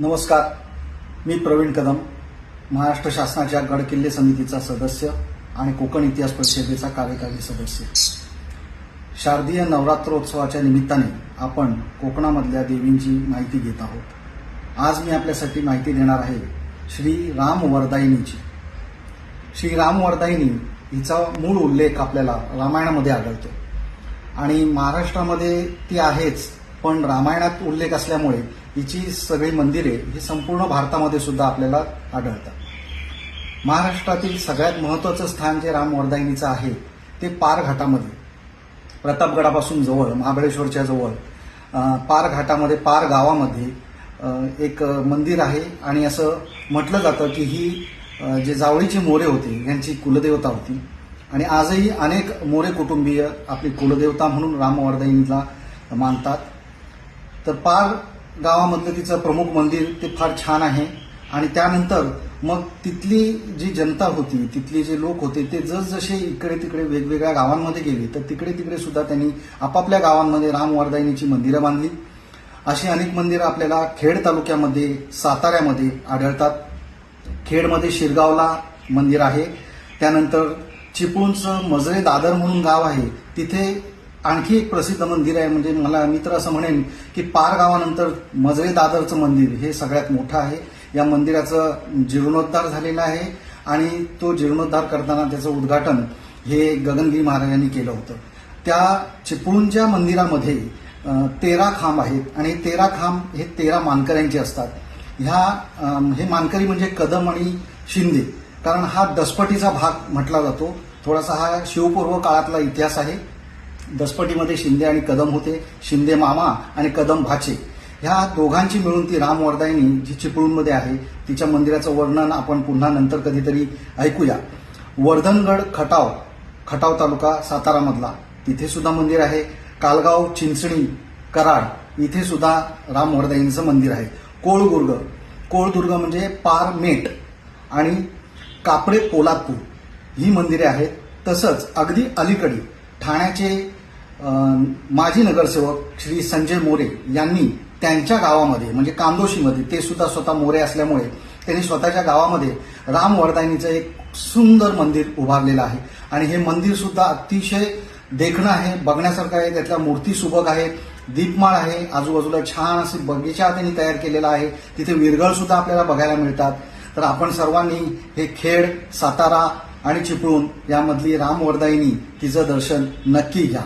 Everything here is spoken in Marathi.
नमस्कार. मी प्रवीण कदम महाराष्ट्र शासनाच्या गडकिल्ले समितीचा सदस्य आणि कोकण इतिहास परिषदेचा कार्यकारी सदस्य. शारदीय नवरात्रोत्सवाच्या निमित्ताने आपण कोकणामधल्या देवींची माहिती घेत आहोत. आज मी आपल्यासाठी माहिती देणार आहे श्री राम वरदायिनीची श्री राम वरदायिनी हिचा मूळ उल्लेख आपल्याला रामायणामध्ये आढळतो. आणि महाराष्ट्रामध्ये ती आहेच पण रामायणात उल्लेख असल्यामुळे हिची सगळी मंदिरे ही संपूर्ण भारतामध्ये सुद्धा आपल्याला आढळतात. महाराष्ट्रातील सगळ्यात महत्वाचं स्थान जे राम वरदायिनीचं आहे ते पार घाटामध्ये. प्रतापगडापासून जवळ महाबळेश्वरच्या जवळ पार घाटामध्ये पार गावामध्ये एक मंदिर आहे आणि असं म्हटलं जातं की ही जे जावळीचे मोरे होते यांची कुलदेवता होती. आणि आजही अनेक मोरे कुटुंबीय आपली कुलदेवता म्हणून रामवर्दाईनीला मानतात. तर पार गावामधलं तिचं प्रमुख मंदिर ते फार छान आहे. आणि त्यानंतर मग तिथली जी जनता होती तिथले जे लोक होते ते जसजसे इकडे तिकडे वेगवेगळ्या गावांमध्ये गेले तर तिकडे तिकडे सुद्धा त्यांनी आपापल्या गावांमध्ये रामवारदायनीची मंदिरं बांधली. अशी अनेक मंदिरं आपल्याला खेड तालुक्यामध्ये साताऱ्यामध्ये आढळतात. खेडमध्ये शिरगावला मंदिर आहे. त्यानंतर चिपळूणचं मजरे दादर म्हणून गाव आहे. तिथे आणखी एक प्रसिद्ध मंदिर आहे. म्हणजे मला मित्र असं म्हणेन की पार गावानंतर मजरे दादरचं मंदिर हे सगळ्यात मोठं आहे. या मंदिराचं जीर्णोद्धार झालेला आहे आणि तो जीर्णोद्धार करताना त्याचं उद्घाटन हे गगनगिरी महाराजांनी केलं होतं. त्या चिपळूणच्या मंदिरामध्ये तेरा खांब आहेत आणि तेरा खांब हे तेरा मानकऱ्यांचे असतात. ह्या हे मानकरी म्हणजे कदम आणि शिंदे. कारण हा दसपटीचा भाग म्हटला जातो. थोडासा हा शिवपूर्व काळातला इतिहास आहे. दसपटीमध्ये शिंदे आणि कदम होते शिंदे मामा आणि कदम भाचे. ह्या दोघांची मिळून ती रामवर्दायनी जी चिपळूणमध्ये आहे तिच्या मंदिराचं वर्णन आपण पुन्हा नंतर कधीतरी ऐकूया. वर्धनगड खटाव खटाव तालुका सातारामधला. तिथे सुद्धा मंदिर आहे. कालगाव चिंचणी कराड इथे सुद्धा रामवर्दायनीचं मंदिर आहे. कोळदुर्ग कोळदुर्ग म्हणजे पार मेट आणि कापडे पोलादपूर. ही मंदिरे आहेत. तसंच अगदी अलीकडे ठाण्याचे माजी नगरसेवक श्री संजय मोरे यांनी त्यांच्या गावामध्ये म्हणजे कांदोशीमध्ये ते सुद्धा स्वतः मोरे असल्यामुळे त्यांनी स्वतःच्या गावामध्ये राम वरदायनीचं एक सुंदर मंदिर उभारलेलं आहे. आणि हे मंदिर सुद्धा अतिशय देखणं आहे बघण्यासारखं आहे त्यातल्या मूर्ती सुबक आहे दीपमाळ आहे आजूबाजूला छान असे बगीचा त्यांनी तयार केलेला आहे. तिथे विरगळ सुद्धा आपल्याला बघायला मिळतात. तर आपण सर्वांनी हे खेड सातारा आणि चिपळूण यामधली रामवरदायिनी तिचं दर्शन नक्की घ्या.